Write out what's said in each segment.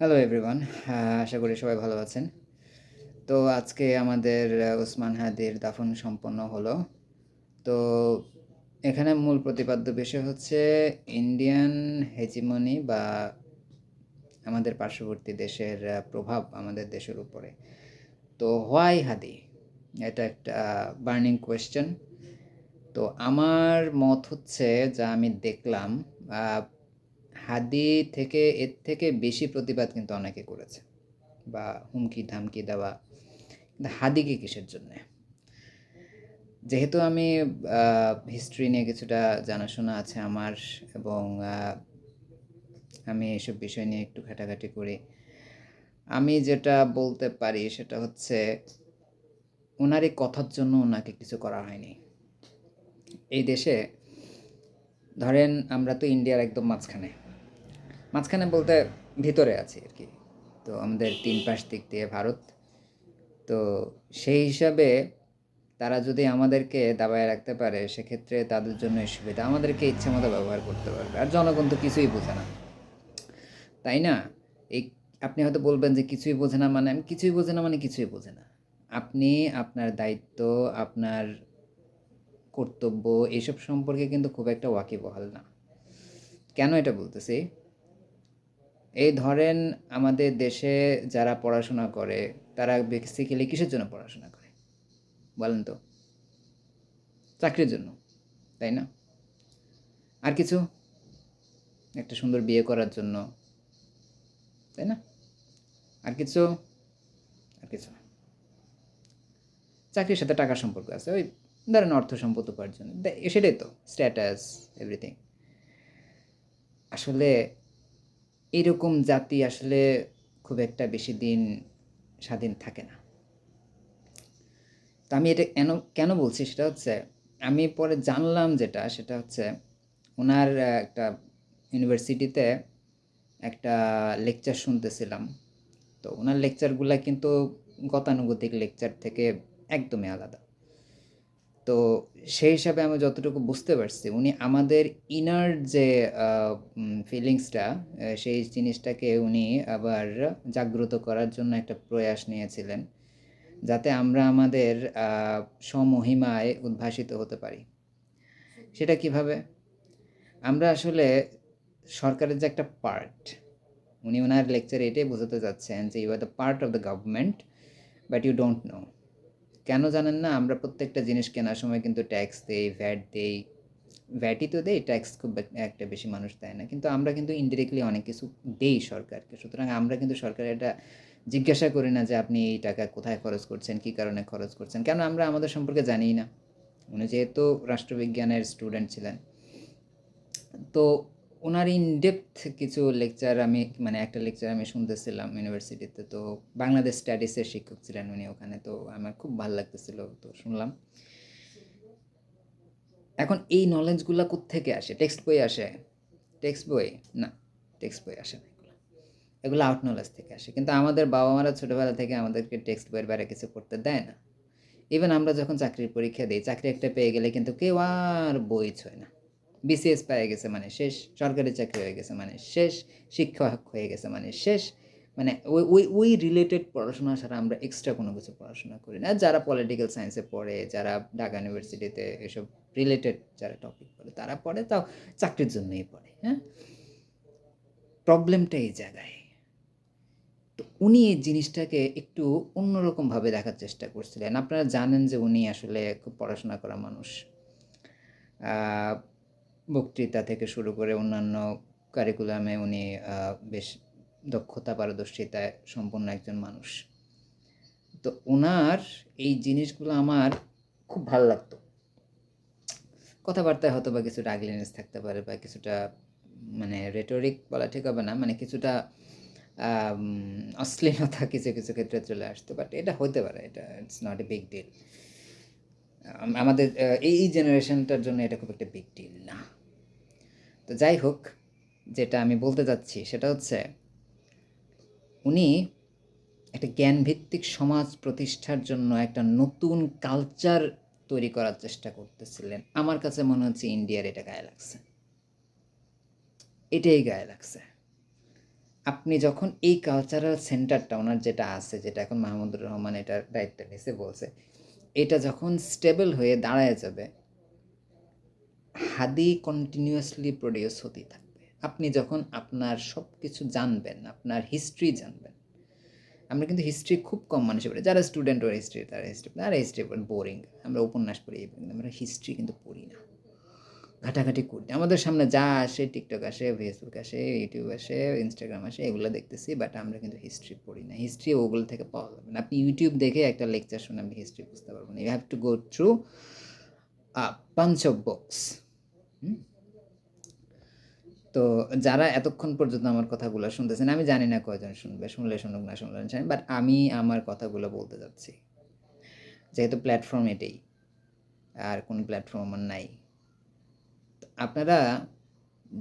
Hello everyone আশা করি সবাই ভালো আছেন। তো আজকে আমাদের ওসমান হাদির দাফন সম্পন্ন হলো। তো এখানে মূল প্রতিপাদ্য বিষয় হচ্ছে ইন্ডিয়ান হেজিমনি বা আমাদের পার্শ্ববর্তী দেশের প্রভাব আমাদের দেশের উপরে। তো হোয়াই হাদি? এটা একটা বার্নিং কোয়েশ্চেন তো আমার মত হচ্ছে যা আমি দেখলাম হাদি থেকে, এর থেকে বেশি প্রতিবাদ কিন্তু অনেকে করেছে বা হুমকি, ধামকি দেওয়া। কিন্তু হাদিকে কিসের জন্যে? যেহেতু আমি হিস্ট্রি নিয়ে কিছুটা জানাশোনা আছে আমার এবং আমি এসব বিষয় নিয়ে একটু ঘাটাঘাটি করি। আমি যেটা বলতে পারি সেটা হচ্ছে ওনার এই কথার জন্য ওনাকে কিছু করা হয়নি। এই দেশে, ধরেন আমরা তো ইন্ডিয়ার একদম মাঝখানে। মাঝখানে বলতে ভিতরে আছি আর কি। তো আমাদের তিন পাশ দিক দিয়ে ভারত। তো সেই হিসাবে তারা যদি আমাদেরকে দাবায় রাখতে পারে, সেক্ষেত্রে তাদের জন্য সুবিধা আমাদেরকে ইচ্ছে মতো ব্যবহার করতে পারবে। আর জনগণ তো কিছুই বোঝে না। তাই না? এই আপনি হয়তো বলবেন যে কিছুই বোঝে না মানে আমি কিছুই বোঝে না মানে কিছুই বোঝে না। আপনি আপনার দায়িত্ব, আপনার কর্তব্য, এসব সম্পর্কে কিন্তু খুব একটা ওয়াকিবহাল না। কেন এটা বলতেছি? এই ধরেন আমাদের দেশে যারা পড়াশোনা করে, তারা বেসিক্যালি কিসের জন্য পড়াশোনা করে? বলেন তো। চাকরির জন্য, তাই না? আর কিছু? একটা সুন্দর বিয়ে করার জন্য, তাই না? আর কিছু? আর কিছু চাকরির সাথে টাকার সম্পর্ক আছে, ওই ধরেন অর্থ সম্পদ উপার্জন সেটাই তো স্ট্যাটাস এভরিথিং আসলে এরকম জাতি আসলে খুব একটা বেশি দিন স্বাধীন থাকে না। তো আমি এটা কেন কেন বলছি সেটা হচ্ছে, আমি পরে জানলাম যেটা, সেটা হচ্ছে ওনার একটা ইউনিভার্সিটিতে একটা লেকচার শুনতেছিলাম। তো ওনার লেকচারগুলো কিন্তু গতানুগতিক লেকচার থেকে একদমই আলাদা। তো সেই হিসাবে আমি যতটুকু বুঝতে পারছি, উনি আমাদের ইনার যে ফিলিংসটা সেই জিনিসটাকে উনি আবার জাগ্রত করার জন্য একটা প্রয়াস নিয়েছিলেন, যাতে আমরা আমাদের স্বমহিমায় উদ্ভাসিত হতে পারি। সেটা কীভাবে? আমরা আসলে সরকারের যে একটা পার্ট উনি ওনার লেকচারে এটাই বোঝাতে চাচ্ছেন যে you are the part of the government but you don't know কেন জানেন না, আমরা প্রত্যেকটা জিনিস কেনার সময় কিন্তু ট্যাক্স দেই ভ্যাট দেই। ভ্যাটই তো দেই ট্যাক্স খুব একটা বেশি মানুষ দেয় না। কিন্তু আমরা কিন্তু ইনডিরেক্টলি অনেক কিছু দেই সরকারকে। সুতরাং আমরা কিন্তু সরকারের এটা জিজ্ঞাসা করি না যে আপনি এই টাকা কোথায় খরচ করছেন, কী কারণে খরচ করছেন? কেন আমরা আমাদের সম্পর্কে জানিই না। উনি যেহেতু রাষ্ট্রবিজ্ঞানের স্টুডেন্ট ছিলেন। তো ওনার ইন ডেপথ কিছু লেকচার আমি মানে একটা লেকচার আমি শুনতেছিলাম ইউনিভার্সিটিতে তো বাংলাদেশ স্টাডিসের শিক্ষক ছিলেন উনি ওখানে, তো আমার খুব ভালো লাগতেছিল তো শুনলাম। এখন এই নলেজগুলো থেকে আসে? টেক্সট বই আসে? টেক্সট বই? না টেক্সট বই আসে না এগুলো। এগুলো আউট নলেজ থেকে আসে। কিন্তু আমাদের বাবা মারা ছোটোবেলা থেকে আমাদেরকে টেক্সট বইয়ের বাইরে কিছু করতে দেয় না। ইভেন আমরা যখন চাকরির পরীক্ষা দিই, চাকরি একটা পেয়ে গেলে কিন্তু কেউ আর বই ছয় না। বিসিএস পেয়ে গেছে মানে শেষ, সরকারি চাকরি হয়ে গেছে মানে শেষ শিক্ষক হয়ে গেছে মানে শেষ। মানে ওই ওই ওই রিলেটেড পড়াশোনা ছাড়া আমরা এক্সট্রা কোনো কিছু পড়াশোনা করি না। যারা পলিটিক্যাল সায়েন্সে পড়ে, যারা ঢাকা ইউনিভার্সিটিতে এসব রিলেটেড যারা টপিক পড়ে, তারা পড়ে, তাও চাকরির জন্যই পড়ে হ্যাঁ? প্রবলেমটা এই জায়গায়। তো উনি এই জিনিসটাকে একটু অন্যরকমভাবে দেখার চেষ্টা করছিলেন। আপনারা জানেন যে উনি আসলে খুব পড়াশোনা করা মানুষ। বক্তৃতা থেকে শুরু করে অন্যান্য কারিকুলামে উনি বেশ দক্ষতা পারদর্শিতায় সম্পন্ন একজন মানুষ। তো ওনার এই জিনিসগুলো আমার খুব ভালো লাগতো। কথাবার্তায় হয়তো বা কিছুটা আগলিনেস থাকতে পারে বা কিছুটা মানে রেটরিক বলা ঠিক হবে না মানে কিছুটা অশ্লীলতা কিছু কিছু ক্ষেত্রে চলে আসতো বাট এটা হতে পারে, এটা it's not a big deal আমাদের এই জেনারেশনটার জন্য এটা খুব একটা বিগ ডিল না। তো যাই হোক, যেটা আমি বলতে যাচ্ছি সেটা হচ্ছে, উনি একটা জ্ঞানভিত্তিক সমাজ প্রতিষ্ঠার জন্য একটা নতুন কালচার তৈরি করার চেষ্টা করতেছিলেন। আমার কাছে মনে হচ্ছে ইন্ডিয়ার এটা গায়ে লাগছে। এটাই গায়ে লাগছে। আপনি যখন এই কালচারাল সেন্টারটা ওনার যেটা আছে, যেটা এখন মাহমুদুর রহমান এটার দায়িত্ব নিয়েছে বলছে, এটা যখন স্টেবল হয়ে দাঁড়ায় যাবে হাদি কন্টিনিউয়াসলি প্রডিউস হতেই থাকবে। আপনি যখন আপনার সব কিছু জানবেন, আপনার হিস্ট্রি জানবেন, আমরা কিন্তু হিস্ট্রি খুব কম মানুষে পড়ি। যারা স্টুডেন্ট ওর হিস্ট্রি তারা হিস্ট্রি তারা হিস্ট্রি বোরিং আমরা উপন্যাস পড়ি পড়ি আমরা হিস্ট্রি কিন্তু পড়ি না। ঘাটাঘাটি করি। আমাদের সামনে যা আসে টিকটক আসে ফেসবুক আসে ইউটিউব আসে ইনস্টাগ্রাম আসে, এগুলো দেখতেছি বাট আমরা কিন্তু হিস্ট্রি পড়ি না। হিস্ট্রি ওগুলো থেকে পাওয়া যাবে না। আপনি ইউটিউব দেখে একটা লেকচার শুনে আপনি হিস্ট্রি বুঝতে পারবেন you have to go through bunch of box তো যারা এতক্ষণ পর্যন্ত আমার কথাগুলো শুনতেছেন, আমি জানি না কয়জন শুনবে, শুনলে শুনুক না শুনলে না বাট আমি আমার কথাগুলো বলতে যাচ্ছি। যেহেতু প্ল্যাটফর্ম এটাই, আর কোনো প্ল্যাটফর্ম আমার নাই। আপনারা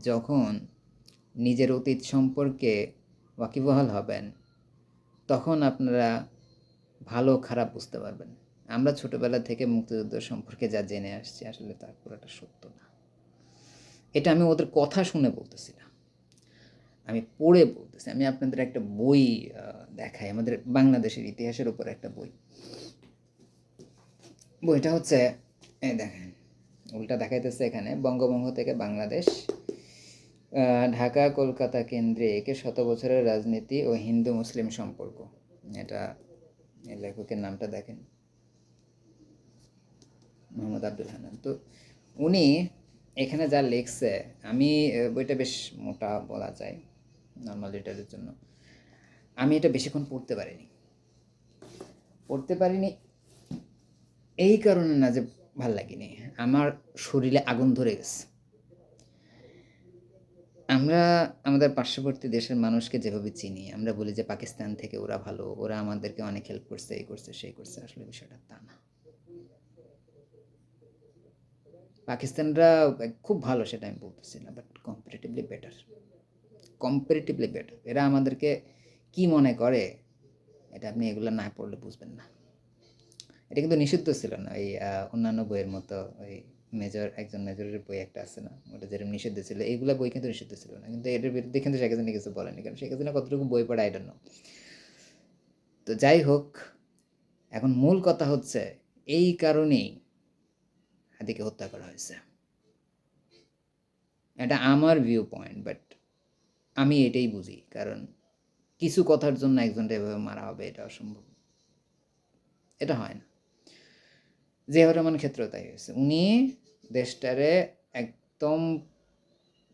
যখন নিজের অতীত সম্পর্কে ওয়াকিবহাল হবেন, তখন আপনারা ভালো খারাপ বুঝতে পারবেন। আমরা ছোটোবেলা থেকে মুক্তিযুদ্ধ সম্পর্কে যা জেনে আসছি, আসলে তার পুরোটা সত্য না। এটা আমি ওদের কথা শুনে বলতেছি না আমি পড়ে বলতেছি, আমি আপনাদের একটা বই দেখাই। আমাদের বাংলাদেশের ইতিহাসের উপর একটা বই। বইটা হচ্ছে, এই দেখেন, উল্টা দেখাইতেছে এখানে, বঙ্গভঙ্গ থেকে বাংলাদেশ ঢাকা, কলকাতা কেন্দ্রে কেন্দ্রিক শত বছরের রাজনীতি ও হিন্দু মুসলিম সম্পর্ক। এটা লেখকের নামটা দেখেন, মোহাম্মদ আব্দুল হান্নান। তো উনি এখানে যা লিখছে, আমি বইটা বেশ মোটা বলা যায় নর্মাল রিটারের জন্য। আমি এটা বেশিক্ষণ পড়তে পারিনি। পড়তে পারিনি এই কারণে না যে ভালো লাগেনি। আমার শরীরে আগুন ধরে গেছে। আমরা, আমাদের পার্শ্ববর্তী দেশের মানুষকে যেভাবে চিনি, আমরা বলি যে পাকিস্তান থেকে ওরা ভালো, ওরা আমাদেরকে অনেক হেল্প করছে, এই করছে, সেই করছে, আসলে বিষয়টা তা না পাকিস্তানরা খুব ভালো সেটা আমি বলতেছি না but comparatively better comparatively better এরা আমাদেরকে কি মনে করে এটা আপনি এগুলো না পড়লে বুঝবেন না। এটা কিন্তু নিষিদ্ধ ছিল না আহ, অন্যান্য বইয়ের মতো ওই মেজর একজন মেজরের বই একটা আছে না ওটা যেরকম নিষিদ্ধ ছিল এইগুলো বই কিন্তু নিষিদ্ধ ছিল না। কিন্তু এটার বিরুদ্ধে কিন্তু শেখ হাসিনা কিছু বলেনি কারণ শেখ হাসিনা কতটুকু বই পড়ে আইডন তো যাই হোক এখন মূল কথা হচ্ছে এই কারণেই হাদিকে হত্যা করা হয়েছে। এটা আমার ভিউ পয়েন্ট বাট আমি এটাই বুঝি, কারণ কিছু কথার জন্য একজনটা এভাবে মারা হবে, এটা অসম্ভব। এটা হয় না। জিয়াউর রহমান ক্ষেত্রেও তাই হয়েছে। উনি দেশটারে একদম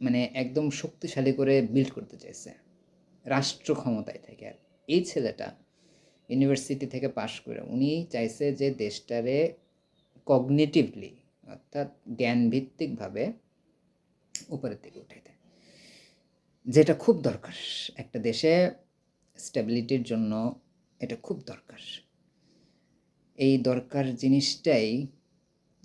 মানে একদম শক্তিশালী করে বিল্ড করতে চাইছে। রাষ্ট্র ক্ষমতায় থেকে। আর এই ছেলেটা ইউনিভার্সিটি থেকে পাশ করে উনি চাইছে যে দেশটারে কগনিটিভলি অর্থাৎ জ্ঞানভিত্তিকভাবে উপরের দিকে উঠে উঠাইতে যেটা খুব দরকার, একটা দেশে স্টেবিলিটির জন্য এটা খুব দরকার। এই দরকার জিনিসটাই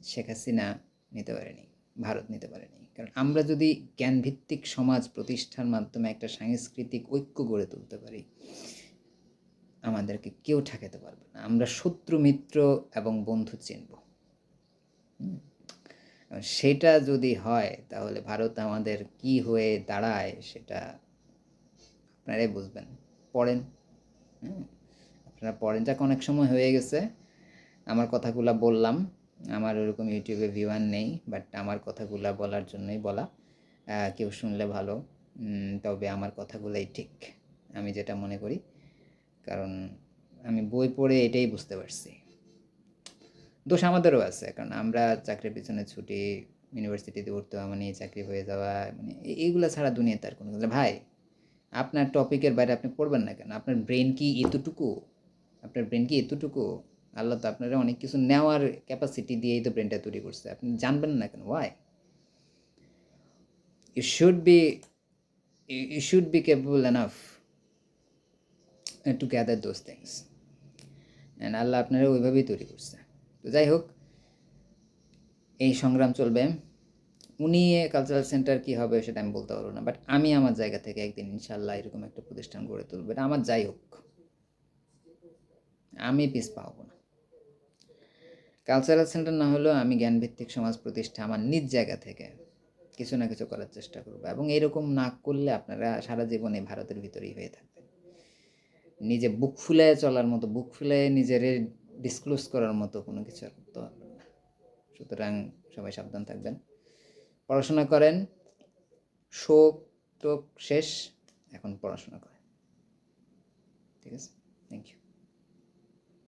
শেখ হাসিনা নিতে পারেনি, ভারত নিতে পারেনি। কারণ আমরা যদি জ্ঞানভিত্তিক সমাজ প্রতিষ্ঠার মাধ্যমে একটা সাংস্কৃতিক ঐক্য গড়ে তুলতে পারি, আমাদেরকে কেউ ঠেকাতে পারবে না। আমরা শত্রু মিত্র এবং বন্ধু চিনব। সেটা যদি হয়, তাহলে ভারত আমাদের কি হয়ে দাঁড়ায় সেটা আপনারাই বুঝবেন। পড়েন। আপনারা পড়েন। যাক, অনেক সময় হয়ে গেছে। আমার কথাগুলো বললাম। আমার ওরকম ইউটিউবে ভিউয়ার নেই বাট আমার কথাগুলা বলার জন্যই বলা। কেউ শুনলে ভালো। তবে আমার কথাগুলোই ঠিক। আমি যেটা মনে করি, কারণ আমি বই পড়ে এটাই বুঝতে পারছি। দোষ আমাদেরও আছে, কারণ আমরা চাকরির পিছনে ছুটি ইউনিভার্সিটিতে উঠতে হওয়া মানে চাকরি হয়ে যাওয়া মানে এইগুলো ছাড়া দুনিয়াতে আর কোনো ভাই, আপনার টপিকের বাইরে আপনি পড়বেন না কেন? আপনার ব্রেন কি এতটুকু? আপনার ব্রেন কি এতটুকু? আল্লাহ তো আপনারা অনেক কিছু নেওয়ার ক্যাপাসিটি দিয়েই তো ব্রেনটা তৈরি করছে। আপনি জানবেন না কেন? Why you should be you should be capable enough to gather those things and Allah আপনারা ওইভাবেই তৈরি করছে। তো যাই হোক, এই সংগ্রাম চলবে। উনি কালচারাল সেন্টার কী হবে সেটা আমি বলতে পারব না বাট আমি আমার জায়গা থেকে একদিন ইনশাল্লাহ এরকম একটা প্রতিষ্ঠান গড়ে তুলবো। এটা আমার যাই হোক, আমি পিস পাবো না। কালচারাল সেন্টার না হলেও আমি জ্ঞানভিত্তিক সমাজ প্রতিষ্ঠা আমার নিজ জায়গা থেকে কিছু না কিছু করার চেষ্টা করব এবং এরকম না করলে আপনারা সারা জীবনে ভারতের ভিতরেই হয়ে থাকবেন। নিজে বুক ফুলে চলার মতো, বুক ফুলে নিজের ডিসক্লোজ করার মতো কোনো কিছু তো সুতরাং সবাই সাবধান থাকবেন। পড়াশোনা করেন, শোক টোক শেষ, এখন পড়াশোনা করেন। ঠিক আছে? Thank you